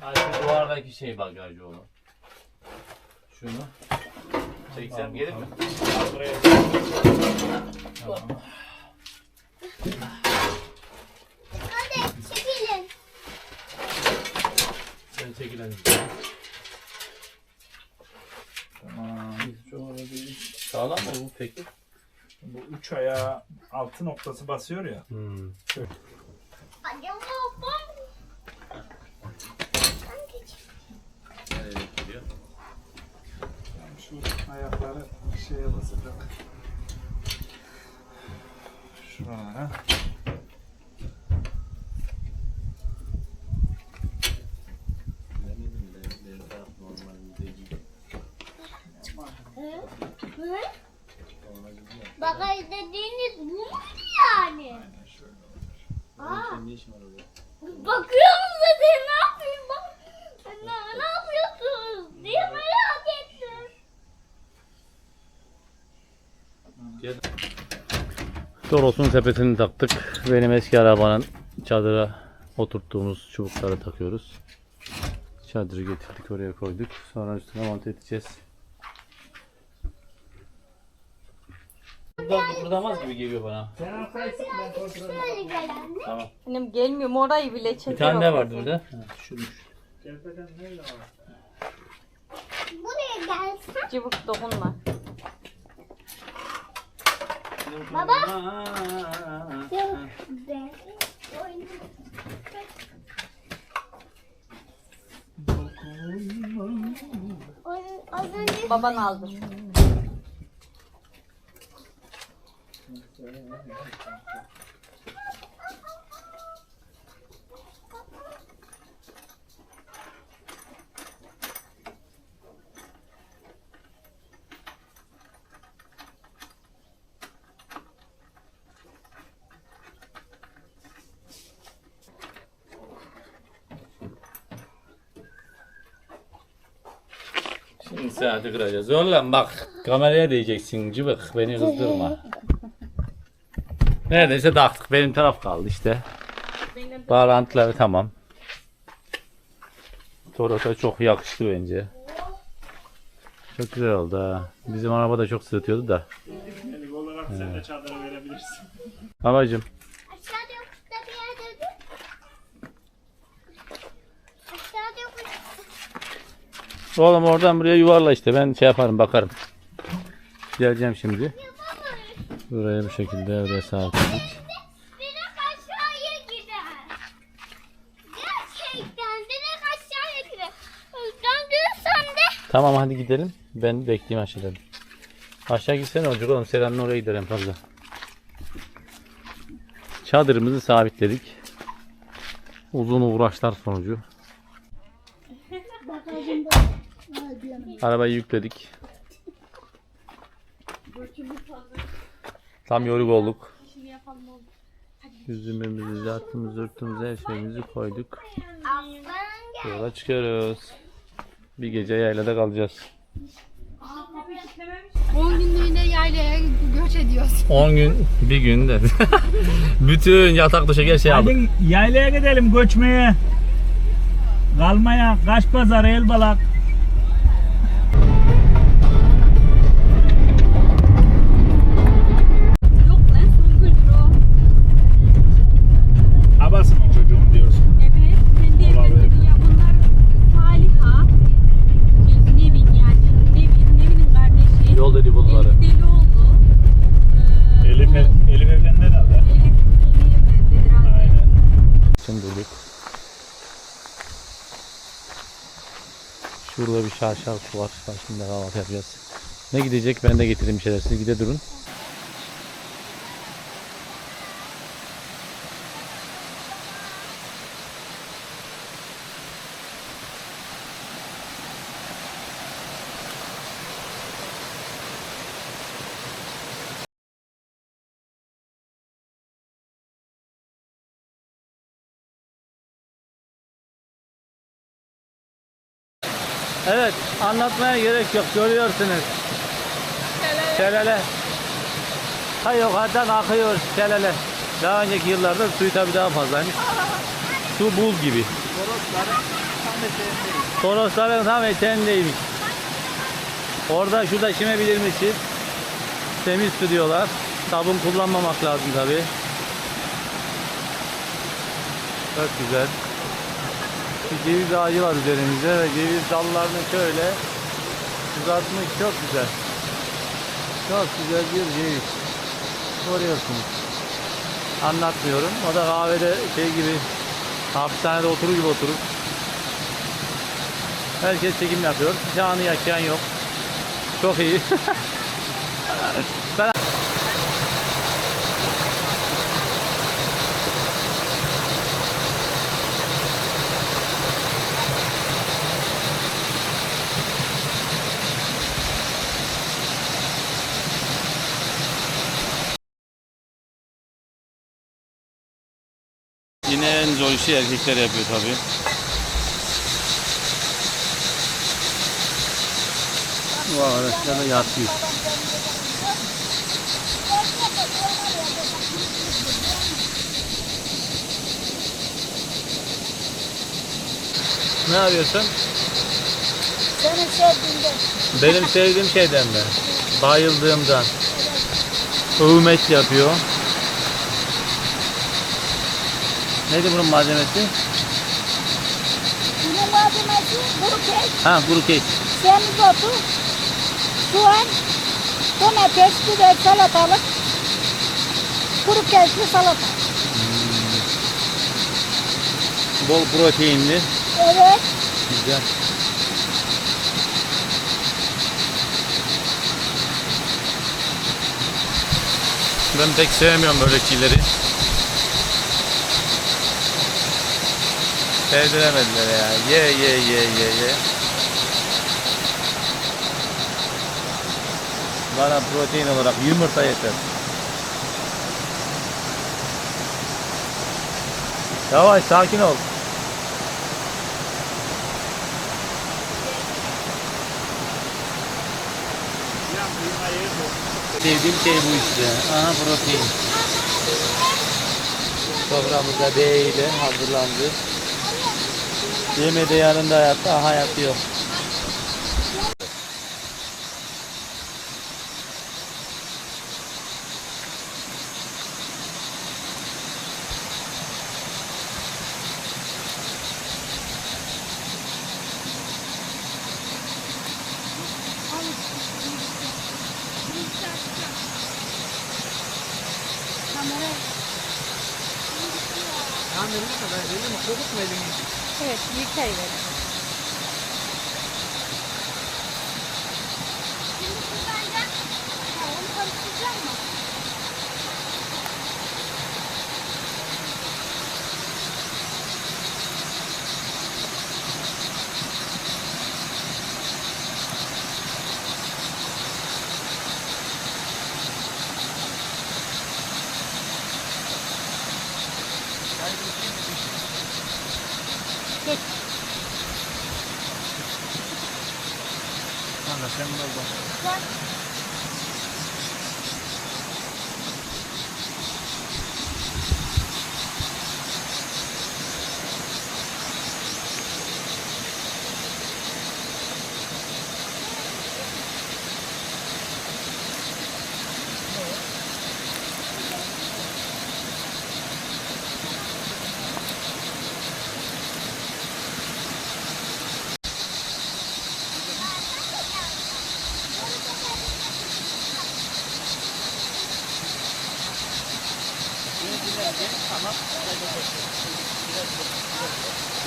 Hani şu duvardaki şey bagajı onu. Şunu. Çeksem gelir mi? Buraya Tamam. Hadi çekilin. Sen çekil hadi. Tamam. Sağlam mı bu peki? Bu üç ayağı altı noktası basıyor ya. Hmm. Hadi babam. Evet, gidiyor. Yani şu ayakları şeye basacak. Şuralara. Hı? Bagaj dediğiniz bu muydu yani? Aynen şöyle. Aa, Ne işin var orada? bakıyor musun sen ne yapayım bak. Ne, ne yapıyorsunuz diye merak ettim. Toros'un sepetini taktık. Benim eski arabanın çadıra oturttuğumuz çubukları takıyoruz. Çadırı getirdik oraya koyduk. Sonra üstüne monte edeceğiz. Buradan kıpırdamaz gibi geliyor bana. Tamam. Annem gelmiyorum orayı bile çeker. Bir tane daha vardı burada. Ha, gelsen. Cıvık dokunma. Baba. Yok be. Baban aldı. Şimdi saati kıracağız. Oğlum bak kameraya değeceksin cıvık beni kızdırma. Neredeyse taktık benim taraf kaldı işte. Bağlantıları tamam. Toros'a çok yakıştı bence. Çok güzel oldu ha. Bizim araba da çok sırıtıyordu da. Olarak sen de çadıra verebilirsin. Babacım aşağıda yokuşta bir yerde dur. Aşağıda yokuş. Oğlum oradan buraya yuvarla işte ben şey yaparım bakarım. Geleceğim şimdi. Buraya bu şekilde oraya sabitledik. Direkt aşağıya gider. Gerçekten direkt aşağıya gider. Döndürürsen de Tamam hadi gidelim. Ben bekleyeyim aşağıda. Aşağı gitsene olacak oğlum. Selam'ın oraya gider en fazla. Çadırımızı sabitledik. Uzun uğraşlar sonucu. Arabayı yükledik. Tam yoruk olduk. Yüzümümüzü, zatımızı, zırtımızı, her şeyimizi koyduk. Yola çıkıyoruz. Bir gece yaylada kalacağız. 10 günlüğüne yaylaya göç ediyoruz. 10 gün, bir gün de. Bütün yatak döşek her şey aldık. Hadi yaylaya gidelim göçmeye. Kalmaya, kaş pazarı, Şurada bir şarşal su var. Şimdi kahvaltı yapacağız. Ne gidecek ben de getireyim bir şeyler. Siz gide durun. Evet anlatmaya gerek yok görüyorsunuz. Şelale. Ha yukarıdan akıyor şelale. Daha önceki yıllarda suyu tabii daha fazlaymış. Su buz gibi. Torosların tam eteğindeymiş. Orada şurada içebilirmişiz. Temiz su diyorlar. Sabun kullanmamak lazım tabi. Çok güzel. Bir ceviz ağacı var üzerimizde ve ceviz dallarını şöyle uzatmış çok güzel. Çok güzel bir ceviz. Görüyorsunuz. Anlatmıyorum. O da kahvede şey gibi hapishanede oturur gibi oturur. Herkes çekim yapıyor. Canı yaşayan yok. Çok iyi. ben En zor işi erkekler yapıyor tabii. Vay arkadaşlar da yatıyor. Ne yapıyorsun? Senin sevdiğinden. Benim sevdiğim şeyden mi? Bayıldığımdan. Övmet yapıyor. Neydi bunun malzemesi? Bunun malzemesi kuru kek, Ha kuru kek. semizotu, soğan, domates, biber, salatalık, kuru kekli salata. Bol proteinli. Evet. Güzel. Ben pek sevmiyorum böyle şeyleri. Sevdiremediler ya. Ye ye ye ye ye. Bana protein olarak yumurta yeter. Yavaş sakin ol. Sevdiğim şey bu işte. Aha protein. Soframızda böyle hazırlandı. Yemede yanında yattı. Aha yatıyor. Evet, bir çay Evet, yıkayıverelim. Tut. Sen de bak. Bak.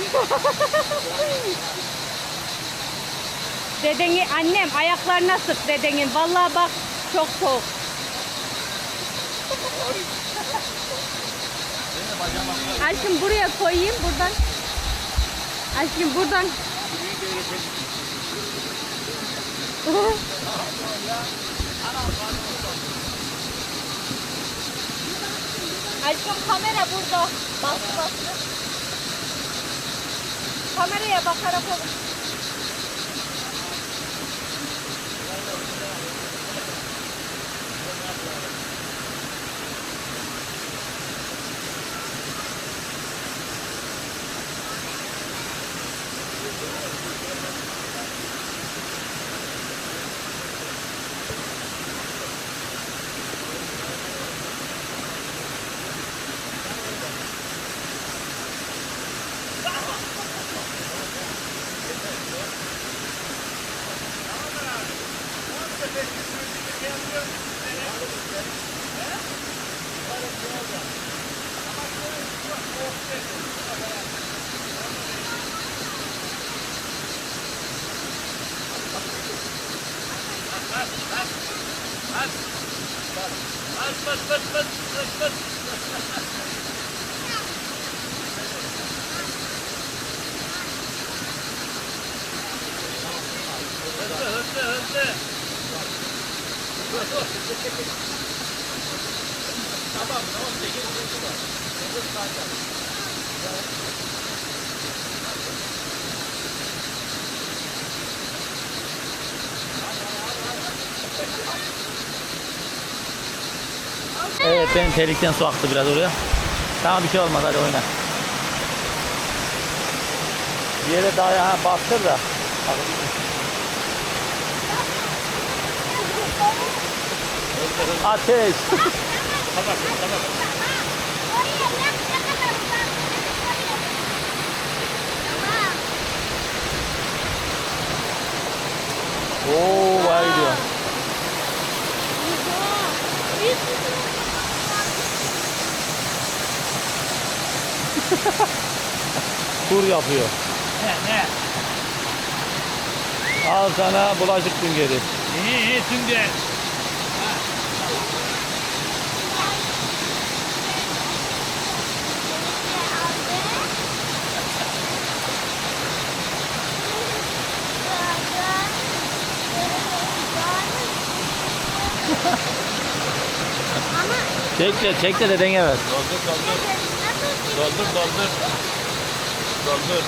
Dedeni annem ayaklarına sık dedenin. Vallahi bak çok soğuk. Aşkım buraya koyayım buradan. Aşkım buradan. Aşkım kamera burada. Bas bas. Kameraya bakarak olur. Tamam, tamam. Çekil, çekil. Çekil, çekil. Evet benim terlikten su aktı biraz oraya. Tamam bir şey olmaz hadi oyna. Bir yere daha ya bastır da. Ateş. Oo vay diyor. Tur yapıyor. Ne ne? Al sana bulaşık süngeri. İyi iyi sünger. Çek de çek de dedene ver. Doldur doldur. Doldur doldur. Doldur.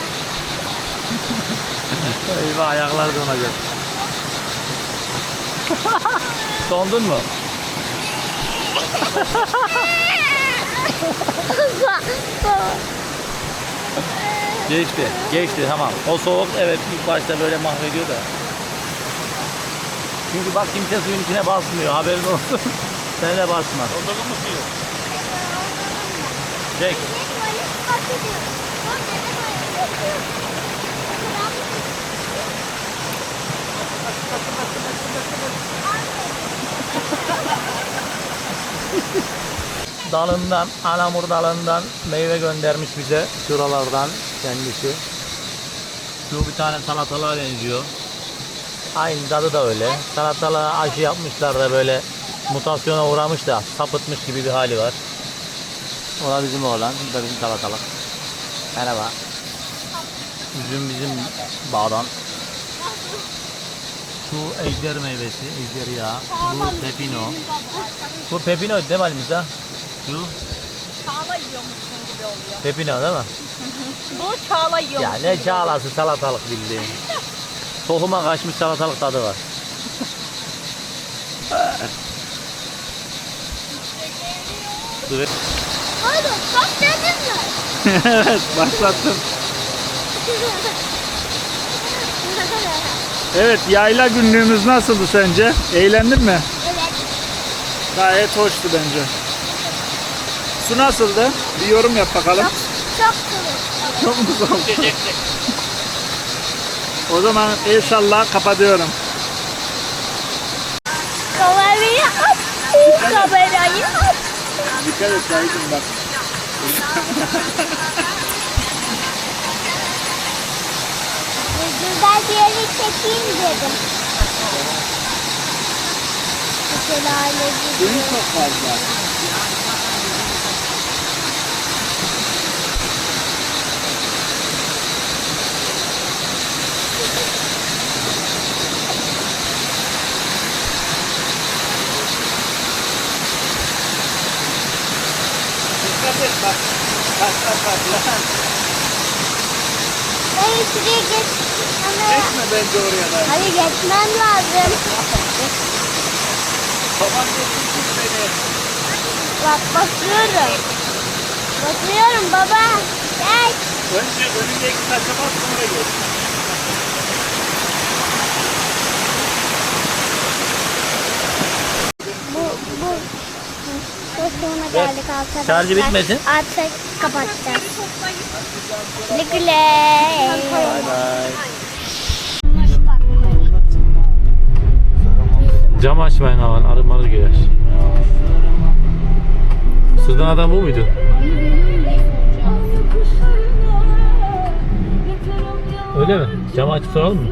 Eyvah ayaklar donacak. Dondun mu? Geçti, geçti tamam. O soğuk evet ilk başta böyle mahvediyor da. Çünkü bak kimse suyun içine basmıyor haberin olsun. Sen de basma. Doldurdun mu suyu? Çek. dalından, anamur dalından meyve göndermiş bize şuralardan kendisi. Şu bir tane salatalığa benziyor. Aynı tadı da öyle. Salatalığa aşı yapmışlar da böyle mutasyona uğramış da sapıtmış gibi bir hali var. O da bizim oğlan, bu da bizim salatalık. Merhaba. Üzüm bizim bağdan. Şu ejder meyvesi, ejder yağı. Bu pepino. Bu pepino değil mi Halimizde? Şu Çağla yiyormuşsun gibi oluyor. pepino değil mi? Bu çağla yiyormuş. Ya ne çağlası salatalık bildiğin. Tohuma kaçmış salatalık tadı var. Dur. Oğlum bak dedin mi? evet başlattım. Evet yayla günlüğümüz nasıldı sence? Eğlendin mi? evet. Gayet hoştu bence. Su nasıldı? Bir yorum yap bakalım. Çok kuru. Çok mu soğuk? o zaman inşallah kapatıyorum. Kamerayı at. Kamerayı. Dikkat et bak. Güzel bir yere çekeyim dedim. Şelale gibi. Suyu çok fazla. Dikkat et bak. Kaslar patlar. Hayır şuraya geç. Ama... Geçme bence oraya da. Hayır geçmem lazım. Baban getirsin beni. Bak basıyorum. Basıyorum baba. Gel. Önce önündeki taşa bas sonra geç. Bu bu. Ver. geldik arkadaşlar. Şarjı bitmesin. Artık kapatacağız. Güle güle. Bay bay. Cam açmayın aman arı marı girer. Sırdan adam bu muydu? Öyle mi? Cam açıp soralım mı?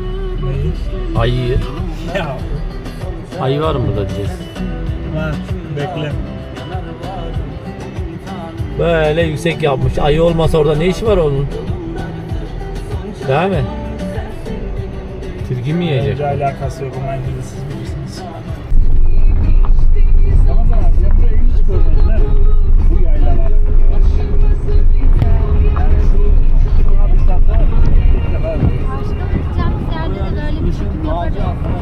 Ya Ayı var mı burada diyeceğiz. var bekle. Böyle yüksek yapmış. Ayı olmasa orada ne işi var onun? Değil mi? Tilki mi yiyecek? Bence alakası yok ama yine siz bilirsiniz. Ramazan abi sen burayı hiç? Bu yaylalar. Başka yapacağımız yerde böyle bir çekim yaparız.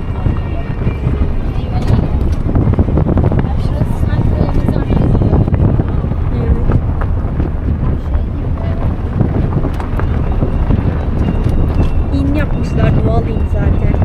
havalıyım zaten.